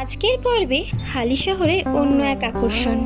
আজকের পর্বে হালি শহরের অন্য এক আকর্ষণ।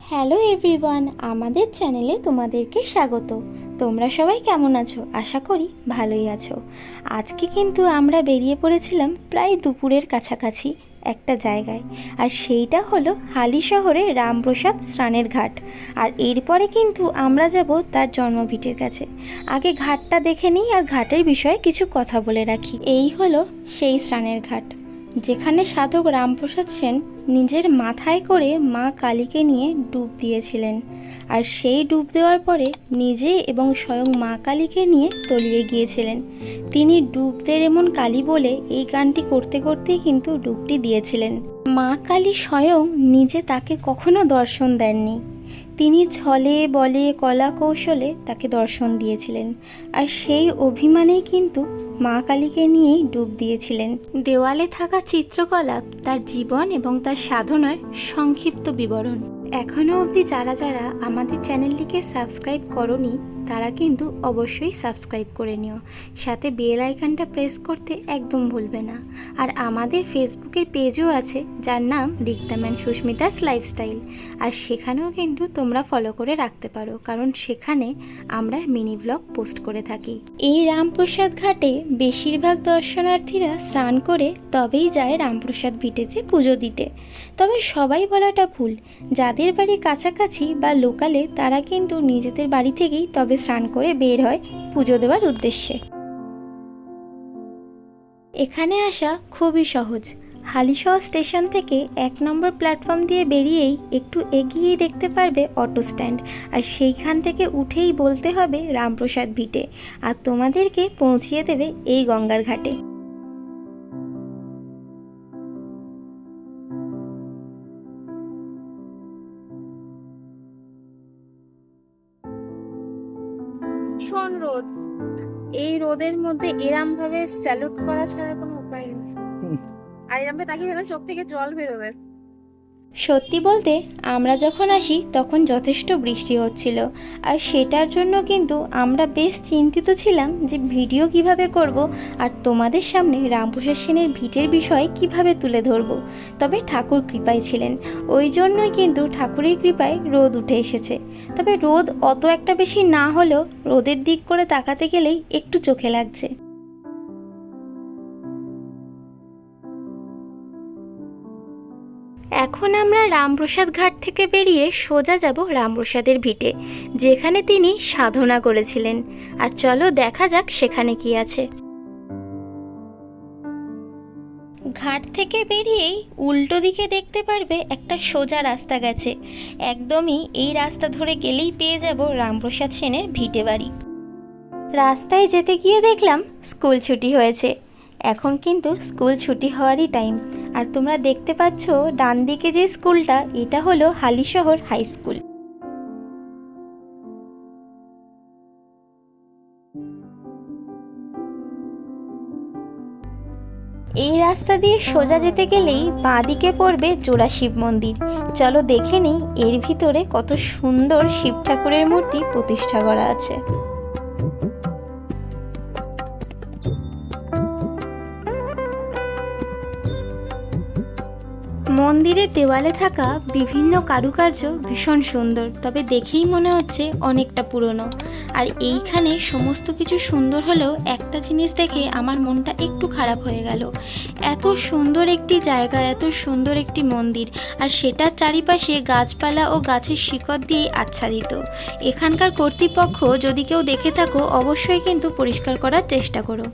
হ্যালো এভরিওয়ান আমাদের চ্যানেলে তোমাদেরকে স্বাগত। তোমরা সবাই কেমন আছো? আশা করি ভালোই আছো। আজকে কিন্তু আমরা বেরিয়ে পড়েছিলাম প্রায় দুপুরের কাছাকাছি একটা জায়গায়। আর সেইটা হলো হালি শহরে রামপ্রসাদ স্নানের ঘাট। আর এরপরে কিন্তু আমরা যাব তার জন্মভিটের কাছে। আগে ঘাটটা দেখে নিই আর ঘাটের বিষয়ে কিছু কথা বলে রাখি। এই হলো সেই স্নানের ঘাট। যেখানে সাধক রামপ্রসাদ সেন নিজের মাথায় করে মা কালীকে নিয়ে ডুব দিয়েছিলেন। আর সেই ডুব দেওয়ার পরে নিজে এবং স্বয়ং মা কালীকে নিয়ে তলিয়ে গিয়েছিলেন। তিনি ডুবদের এমন কালী বলে এই গানটি করতে করতেই কিন্তু ডুবটি দিয়েছিলেন। মা কালী স্বয়ং নিজে তাকে কখনো দর্শন দেননি। তিনি ছলে বলে কলা কৌশলে তাকে দর্শন দিয়েছিলেন, আর সেই অভিমানেই কিন্তু মা কালীকে নিয়েই ডুব দিয়েছিলেন। দেওয়ালে থাকা চিত্রকলাপ তার জীবন এবং তার সাধনার সংক্ষিপ্ত বিবরণ। এখনও অবধি যারা যারা আমাদের চ্যানেলটিকে সাবস্ক্রাইব করনি তারা কিন্তু অবশ্যই সাবস্ক্রাইব করে নিও। সাথে বেল আইকনটা প্রেস করতে একদম ভুলবে না। আর আমাদের ফেসবুকের পেজও আছে, যার নাম রিক্তাম্যান সুস্মিতাস লাইফস্টাইল আর সেখানেও কিন্তু তোমরা ফলো করে রাখতে পারো, কারণ সেখানে আমরা মিনি ব্লগ পোস্ট করে থাকি। এই রামপ্রসাদ ঘাটে বেশিরভাগ দর্শনার্থীরা স্নান করে তবেই যায় রামপ্রসাদ ভিটেতে পুজো দিতে। তবে সবাই বলাটা ভুল। যাদের বাড়ি কাছাকাছি বা লোকালে তারা কিন্তু নিজেদের বাড়ি থেকেই তবে স্নান করে বের হয় পুজো দেওয়ার উদ্দেশ্যে। এখানে আসা খুবই সহজ। হালিশহর স্টেশন থেকে এক নম্বর প্ল্যাটফর্ম দিয়ে বেরিয়েই একটু এগিয়েই দেখতে পারবে অটো স্ট্যান্ড। আর সেইখান থেকে উঠেই বলতে হবে রামপ্রসাদ ভিটে। আর তোমাদেরকে পৌঁছিয়ে দেবে এই গঙ্গার ঘাটে। রোদের মধ্যে এরম ভাবে স্যালুট করা ছাড়া কোনো উপায় নেই। আর এরম ভাবে তাকিয়ে যেন চোখ থেকে জল বেরোবে। সত্যি বলতে, আমরা যখন আসি, তখন যথেষ্ট বৃষ্টি হচ্ছিল। আর সেটার জন্য কিন্তু আমরা বেশ চিন্তিত ছিলাম যে ভিডিও কীভাবে করব আর তোমাদের সামনে রামপ্রসাদ সেনের ভিটের বিষয় কীভাবে তুলে ধরব। তবে ঠাকুর কৃপায় ছিলেন। ওই জন্যই কিন্তু ঠাকুরের কৃপায় রোদ উঠে এসেছে। তবে রোদ অত একটা বেশি না হলেও রোদের দিক করে তাকাতে গেলেই একটু চোখে লাগছে। এখন আমরা রামপ্রসাদ ঘাট থেকে বেরিয়ে সোজা যাব রামপ্রসাদের ভিটে, যেখানে তিনি সাধনা করেছিলেন। আর চলো দেখা যাক সেখানে কি আছে। ঘাট থেকে বেরিয়েই উল্টো দিকে দেখতে পারবে একটা সোজা রাস্তা গেছে। একদমই এই রাস্তা ধরে গেলেই পেয়ে যাব রামপ্রসাদ সেনের ভিটে বাড়ি। রাস্তায় যেতে গিয়ে দেখলাম স্কুল ছুটি হয়েছে। এখন কিন্তু স্কুল ছুটি হওয়ারই টাইম আর তোমরা দেখতে পাচ্ছ ডান দিকে যে স্কুলটা, এটা হলো হালিশহর হাই স্কুল। এই রাস্তা দিয়ে সোজা যেতে গেলেই বাঁদিকে পড়বে জোড়া শিব মন্দির। চলো দেখে নিই এর ভিতরে কত সুন্দর শিব ঠাকুরের মূর্তি প্রতিষ্ঠা করা আছে। মন্দিরের দেওয়ালে থাকা বিভিন্ন কারুকার্য ভীষণ সুন্দর, তবে দেখেই মনে হচ্ছে অনেকটা পুরনো। আর এইখানে সমস্ত কিছু সুন্দর হলেও একটা জিনিস দেখে আমার মনটা একটু খারাপ হয়ে গেল। এত সুন্দর একটি জায়গা, এত সুন্দর একটি মন্দির, আর সেটার চারিপাশে গাছপালা ও গাছের শিকড় দিয়ে আচ্ছাদিত। এখানকার কর্তৃপক্ষ যদি কেউ দেখে থাকো, অবশ্যই কিন্তু পরিষ্কার করার চেষ্টা করো।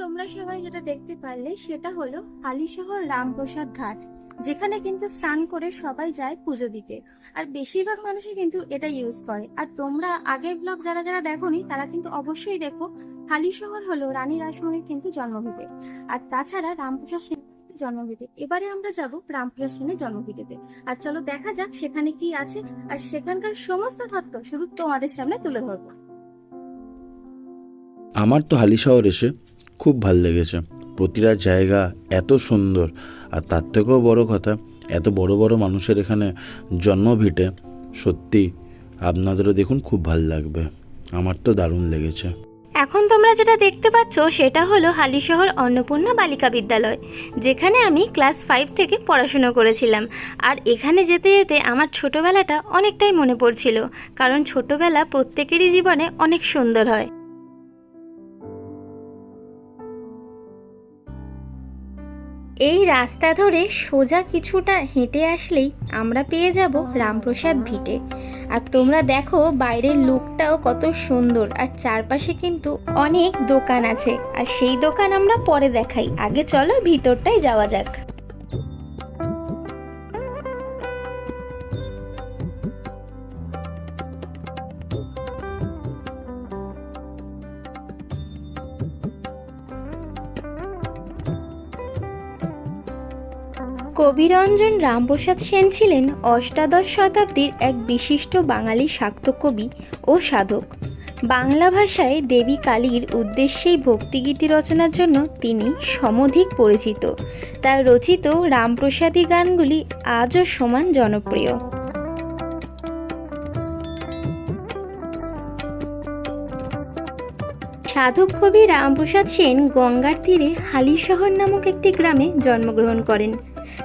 তোমরা সবাই যেটা দেখতে পারলে সেটা হলো হালিশহর রামপ্রসাদ ঘাট, যেখানে কিন্তু স্নান করে সবাই যায় পুজো দিতে। আর বেশিরভাগ মানুষই কিন্তু এটা ইউজ করে। আর তোমরা আগের ব্লগ যারা যারা দেখোনি, তারা কিন্তু অবশ্যই দেখো হালিশহর হলো রানী রাসমণির কিন্তু জন্মভূমি। আর তাছাড়া রামপ্রসাদ সেন জন্মভিটে এবারে আমরা যাব রামপ্রসাদ সেনের জন্মভিটেতে আর চলো দেখা যাক সেখানে কি আছে। আর সেখানকার সমস্ত তথ্য শুধু তোমাদের সামনে তুলে ধরবো। আমার তো হালি শহর এসে খুব ভালো লেগেছে। প্রতিটা জায়গা এত সুন্দর। আর তার থেকেও বড় কথা, এত বড় বড় মানুষের এখানে জন্ম ভিটে, সত্যি আপনাদেরও দেখুন খুব ভালো লাগবে। আমার তো দারুণ লেগেছে। এখন তোমরা যেটা দেখতে পাচ্ছ, সেটা হলো হালিশহর অন্নপূর্ণা বালিকা বিদ্যালয়, যেখানে আমি ক্লাস ফাইভ থেকে পড়াশুনো করেছিলাম। আর এখানে যেতে যেতে আমার ছোটবেলাটা অনেকটাই মনে পড়ছিল, কারণ ছোটবেলা প্রত্যেকেরই জীবনে অনেক সুন্দর হয়। এই রাস্তা ধরে সোজা কিছুটা হেঁটে আসলেই আমরা পেয়ে যাব রামপ্রসাদ ভিটে। আর তোমরা দেখো বাইরের লুকটাও কত সুন্দর, আর চারপাশে কিন্তু অনেক দোকান আছে। আর সেই দোকান আমরা পরে দেখাই। আগে চলো ভিতরটাই যাওয়া যাক। কবিরঞ্জন রামপ্রসাদ সেন ছিলেন অষ্টাদশ শতাব্দীর এক বিশিষ্ট বাঙালি শাক্ত কবি ও সাধক। বাংলা ভাষায় দেবী কালীর উদ্দেশ্যেই ভক্তিগীতি রচনার জন্য তিনি সমধিক পরিচিত। তার রচিত রামপ্রসাদী গানগুলি আজও সমান জনপ্রিয়। সাধক কবি রামপ্রসাদ সেন গঙ্গার তীরে হালিশহর নামক একটি গ্রামে জন্মগ্রহণ করেন।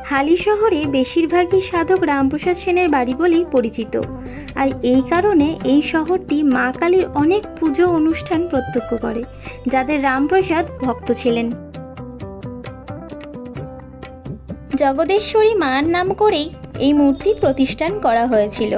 হালি শহরে বেশিরভাগই সাধক রামপ্রসাদ সেনের বাড়ি বলেই পরিচিত। আর এই কারণে এই শহরটি মা কালীর অনেক পুজো অনুষ্ঠান প্রত্যক্ষ করে, যাদের রামপ্রসাদ ভক্ত ছিলেন। জগদেশ্বরী মার নাম করেই এই মূর্তি প্রতিষ্ঠান করা হয়েছিল।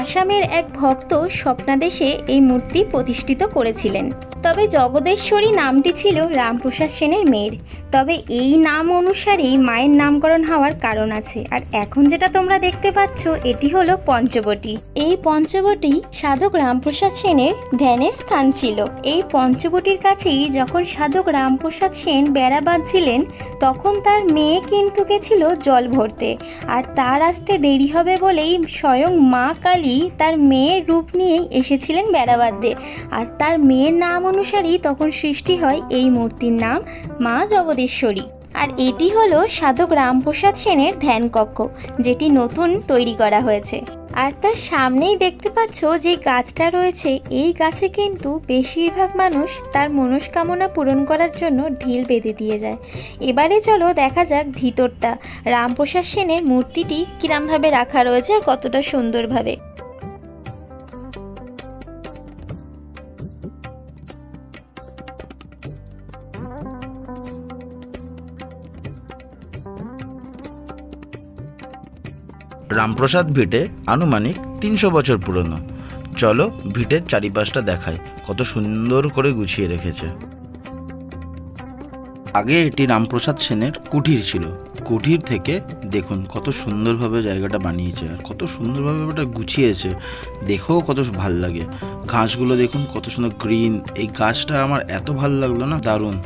আসামের এক ভক্ত স্বপ্নাদেশে এই মূর্তি প্রতিষ্ঠিত করেছিলেন। তবে জগদেশ্বরী নামটি ছিল রামপ্রসাদ সেনের মেয়ের। তবে এই নাম অনুসারেই মায়ের নামকরণ হওয়ার কারণ আছে। আর এখন যেটা তোমরা দেখতে পাচ্ছ, এটি হলো পঞ্চবটি। এই পঞ্চবটি সাধক রামপ্রসাদ সেনের ধ্যানের স্থান ছিল। এই পঞ্চবটির কাছেই যখন সাধক রামপ্রসাদ সেন বেড়া বাঁধছিলেন, তখন তার মেয়ে কিন্তু গেছিল জল ভরতে। আর তার আসতে দেরি হবে বলেই স্বয়ং মা কালী তার মেয়ের রূপ নিয়েই এসেছিলেন বেড়া বাঁধতে। আর তার মেয়ের নাম অনুসারেই তখন সৃষ্টি হয় এই মূর্তির নাম মা জগদীশ্বরী। আর এটি হলো সাধক রামপ্রসাদ সেনের ধ্যান কক্ষ, যেটি নতুন তৈরি করা হয়েছে। আর তার সামনেই দেখতে পাচ্ছ যে গাছটা রয়েছে, এই গাছে কিন্তু বেশিরভাগ মানুষ তার মনস্কামনা পূরণ করার জন্য ঢিল বেঁধে দিয়ে যায়। এবারে চলো দেখা যাক ভিতরটা। রামপ্রসাদ সেনের মূর্তিটি কিরমভাবে রাখা রয়েছে আর কতটা সুন্দরভাবে। রামপ্রসাদ ভিটে আনুমানিক তিনশো বছর পুরনো। চলো ভিটের চারিপাশটা দেখায় কত সুন্দর করে গুছিয়ে রেখেছে। আগে এটি রামপ্রসাদ সেনের কুঠির ছিল। কুঠির থেকে দেখুন কত সুন্দরভাবে জায়গাটা বানিয়েছে আর কত সুন্দরভাবে ওটা গুছিয়েছে। দেখেও কত ভালো লাগে। ঘাসগুলো দেখুন কত সুন্দর গ্রিন। এই গাছটা আমার এত ভালো লাগল না, দারুণ।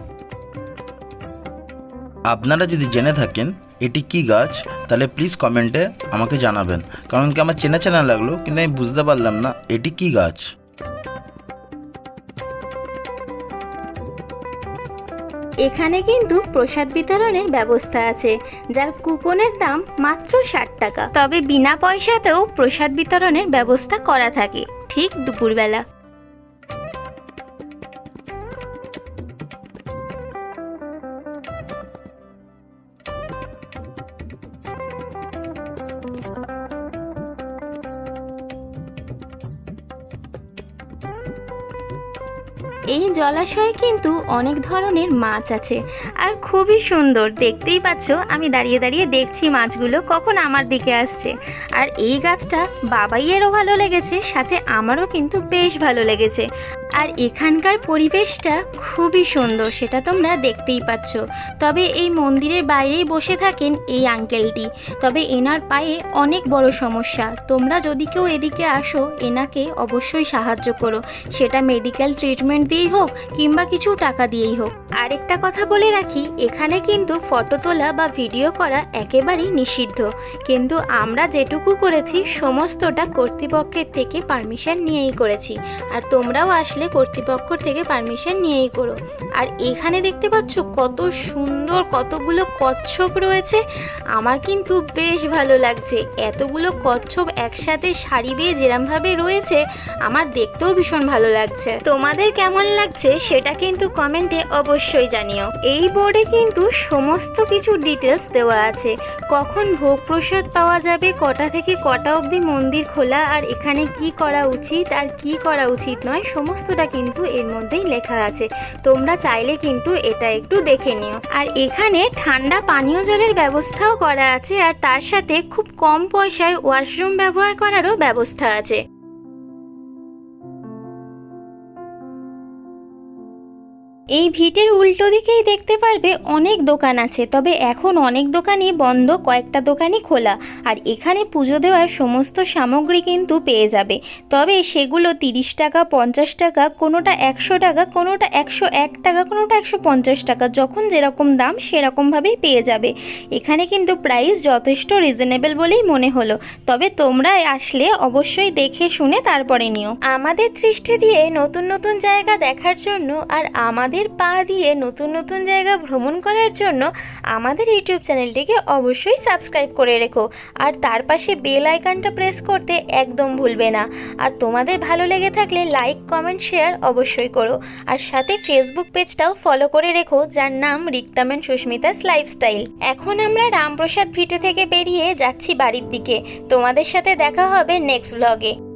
আপনারা যদি জেনে থাকেন এটি কি গাছ? তাহলে প্লিজ কমেন্টে আমাকে জানাবেন। কারণ কি আমার চেনা চেনা লাগল, কিন্তু আমি বুঝতে পারলাম না এটি কি গাছ। এখানে কিন্তু প্রসাদ বিতরণের ব্যবস্থা আছে, যার কুপনের দাম মাত্র ষাট টাকা। তবে বিনা পয়সাতেও প্রসাদ বিতরণের ব্যবস্থা করা থাকে, ঠিক দুপুরবেলা। এই জলাশয়ে কিন্তু অনেক ধরনের মাছ আছে। আর খুবই সুন্দর, দেখতেই পাচ্ছ? আমি দাঁড়িয়ে দাঁড়িয়ে দেখছি মাছগুলো কখন আমার দিকে আসছে। আর এই গাছটা বাবাইয়েরও ভালো লেগেছে, সাথে আমারও কিন্তু বেশ ভালো লেগেছে। আর এখানকার পরিবেশটা খুবই সুন্দর, সেটা তোমরা দেখতেই পাচ্ছ। তবে এই মন্দিরের বাইরেই বসে থাকেন এই আঙ্কেলটি তবে এনার পায়ে অনেক বড় সমস্যা। তোমরা যদি কেউ এদিকে আসো, এনাকে অবশ্যই সাহায্য করো। সেটা মেডিকেল ট্রিটমেন্ট দিয়েই হোক কিংবা কিছু টাকা দিয়েই হোক। আরেকটা কথা বলে রাখি, এখানে কিন্তু ফটো তোলা বা ভিডিও করা একেবারেই নিষিদ্ধ। কিন্তু আমরা যেটুকু করেছি, সমস্তটা কর্তৃপক্ষের থেকে পারমিশন নিয়েই করেছি। আর তোমরাও আসলে কর্তৃপক্ষ থেকে পারমিশন নিয়েই করো। আর এখানে দেখতে পাচ্ছ কত সুন্দর, কতগুলো কচ্ছপ রয়েছে। আমার কিন্তু বেশ ভালো লাগছে। এতগুলো কচ্ছপ একসাথে সারি বেয়ে যেরমভাবে রয়েছে, আমার দেখতেও ভীষণ ভালো লাগছে। তোমাদের কেমন লাগছে সেটা কিন্তু কমেন্টে অবশ্যই জানিও। এই বোর্ডে কিন্তু সমস্ত কিছু ডিটেলস দেওয়া আছে। কখন ভোগ প্রসাদ পাওয়া যাবে, কটা থেকে কটা অবধি মন্দির খোলা, আর এখানে কি করা উচিত, আর কি করা উচিত নয় সমস্তটা কিন্তু এর মধ্যেই লেখা আছে। তোমরা চাইলে কিন্তু এটা একটু দেখে নিও। আর এখানে ঠান্ডা পানীয় জলের ব্যবস্থাও করা আছে, আর তার সাথে খুব কম পয়সায় ওয়াশরুম ব্যবহার করারও ব্যবস্থা আছে। এই ভিটের উল্টো দিকেই দেখতে পারবে অনেক দোকান আছে, তবে এখন অনেক দোকানই বন্ধ, কয়েকটা দোকানই খোলা। আর এখানে পুজো দেওয়ার সমস্ত সামগ্রী কিন্তু পেয়ে যাবে। তবে সেগুলো তিরিশ টাকা, পঞ্চাশ টাকা, কোনোটা একশো টাকা, কোনোটা একশো এক টাকা, কোনোটা একশো পঞ্চাশ টাকা, যখন যেরকম দাম সেরকমভাবেই পেয়ে যাবে। এখানে কিন্তু প্রাইস যথেষ্ট রিজনেবল বলেই মনে হলো। তবে তোমরা আসলে অবশ্যই দেখে শুনে তারপরে নিও। আমাদের দৃষ্টি দিয়ে নতুন নতুন জায়গা দেখার জন্য আর আমাদের পা দিয়ে নতুন নতুন জায়গা ভ্রমণ করার জন্য আমাদের ইউটিউব চ্যানেলটিকে অবশ্যই সাবস্ক্রাইব করে রেখো। আর তার পাশে বেল আইকনটা প্রেস করতে একদম ভুলবে না। আর তোমাদের ভালো লেগে থাকলে লাইক, কমেন্ট, শেয়ার অবশ্যই করো। আর সাথে ফেসবুক পেজটাও ফলো করে রেখো, যার নাম রিক্তামেন সুস্মিতাস লাইফস্টাইল। এখন আমরা রামপ্রসাদ ভিটে থেকে বেরিয়ে যাচ্ছি বাড়ির দিকে। তোমাদের সাথে দেখা হবে নেক্সট ব্লগে।